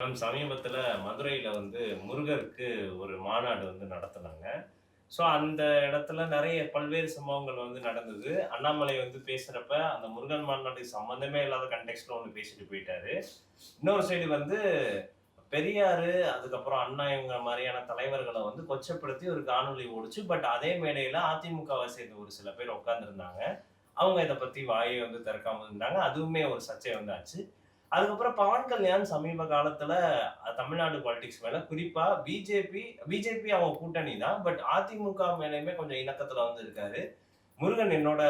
Ma'am சமீபத்தில் மதுரையில் வந்து முருகருக்கு ஒரு மாநாடு வந்து நடத்தினாங்க. ஸோ அந்த இடத்துல நிறைய பல்வேறு சம்பவங்கள் வந்து நடந்தது. அண்ணாமலை வந்து பேசுகிறப்ப அந்த முருகன் மாநாட்டுக்கு சம்மந்தமே இல்லாத கண்டெக்ஸ்டில் ஒன்று பேசிட்டு போயிட்டாரு. இன்னொரு சைடு வந்து பெரியார் அதுக்கப்புறம் அண்ணா இவங்க மாதிரியான தலைவர்களை வந்து கொச்சப்படுத்தி ஒரு காணொலி ஓடிச்சு. பட் அதே மேடையில் அதிமுகவை சேர்ந்த ஒரு சில பேர் உட்காந்துருந்தாங்க அவங்க இதை பற்றி வாயை வந்து திறக்காமல் இருந்தாங்க. அதுவுமே ஒரு சர்ச்சை வந்தாச்சு. அதுக்கப்புறம் பவன் கல்யாண் சமீப காலத்துல தமிழ்நாடு பாலிடிக்ஸ் மேல குறிப்பா பிஜேபி பிஜேபி அவங்க கூட்டணி தான் பட் அதிமுக மேலயுமே கொஞ்சம் இணக்கத்துல வந்து இருக்காரு. முருகன் என்னோட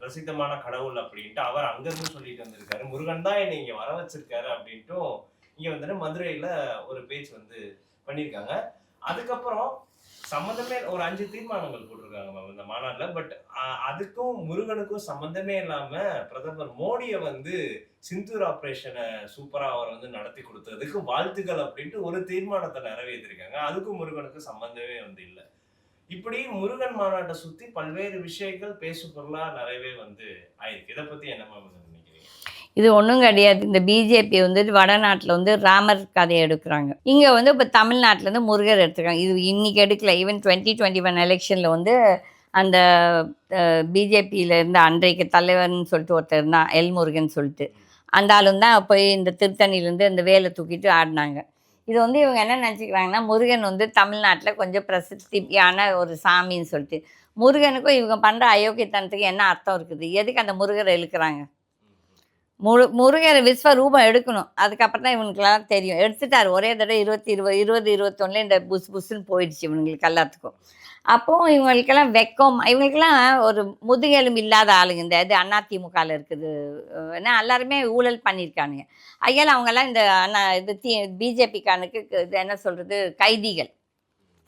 பிரசித்தமான கடவுள் அப்படின்ட்டு அவர் அங்கிருந்து சொல்லிட்டு வந்திருக்காரு. முருகன் தான் என்னை இங்க வர வச்சிருக்காரு அப்படின்ட்டும் இங்க வந்துட்டு மதுரையில ஒரு பேச்சு வந்து பண்ணியிருக்காங்க அதுக்கப்புறம் சம்மந்தமே ஒரு அஞ்சு தீர்மானங்கள் போட்டிருக்காங்க மேம் மாநாட்டில் பட் அதுக்கும் முருகனுக்கும் சம்மந்தமே இல்லாமல் பிரதமர் மோடியை வந்து சிந்தூர் ஆப்ரேஷனை சூப்பராக அவர் வந்து நடத்தி கொடுத்ததுக்கு வாழ்த்துக்கள் அப்படின்ட்டு ஒரு தீர்மானத்தை நிறைவேற்றிருக்காங்க. அதுக்கும் முருகனுக்கு சம்மந்தமே வந்து இல்லை. இப்படி முருகன் மாநாட்டை சுற்றி பல்வேறு விஷயங்கள் பேசு பொருளாக நிறையவே வந்து ஆயிருக்கு. இதை பற்றி என்ன நினைக்கிறீங்க? இது ஒன்றும் கிடையாது. இந்த பிஜேபி வந்து வடநாட்டில் வந்து ராமர் கதையை எடுக்கிறாங்க. இங்கே வந்து இப்போ தமிழ்நாட்டில் வந்து முருகர் எடுத்துருக்காங்க. இது இன்னைக்கு எடுக்கல. ஈவன் டுவெண்ட்டி டுவெண்ட்டி ஒன் எலெக்ஷனில் வந்து அந்த பிஜேபியில் இருந்த அன்றைக்கு தலைவர்னு சொல்லிட்டு ஒருத்தர் இருந்தான் எல் முருகன் சொல்லிட்டு. அந்த ஆளும் தான் போய் இந்த திருத்தணிலேருந்து இந்த வேலை தூக்கிட்டு ஆடினாங்க. இது வந்து இவங்க என்ன நினச்சிக்கிறாங்கன்னா முருகன் வந்து தமிழ்நாட்டில் கொஞ்சம் பிரசித்தியான ஒரு சாமின்னு சொல்லிட்டு. முருகனுக்கும் இவங்க பண்ணுற அயோக்கியத்தனத்துக்கு என்ன அர்த்தம் இருக்குது? எதுக்கு அந்த முருகரை இழுக்கிறாங்க? முரு முருகர் விஸ்வரூபம் எடுக்கணும். அதுக்கப்புறம் தான் இவனுக்கெல்லாம் தெரியும். எடுத்துட்டார். ஒரே தடவை இருபத்தி இருபது இருபது இருபத்தொன்னுல இந்த புஸ் புஸ்ன்னு போயிடுச்சு இவங்களுக்கு எல்லாத்துக்கும். அப்போது இவங்களுக்கெல்லாம் வெக்கம் இவங்களுக்கெல்லாம் ஒரு முதுகெலும் இல்லாத ஆளுங்க. இந்த இது அதிமுகவில் இருக்குது. ஏன்னா எல்லாருமே ஊழல் பண்ணியிருக்கானுங்க. ஐயால் அவங்கெல்லாம் இந்த அண்ணா இது தி பிஜேபிக்கானுக்கு இது என்ன சொல்கிறது கைதிகள்.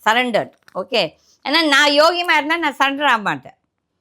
சரண்டர்ட். ஓகே. ஏன்னா நான் யோகியமாக இருந்தால் நான் சரண்டர் ஆக மாட்டேன்.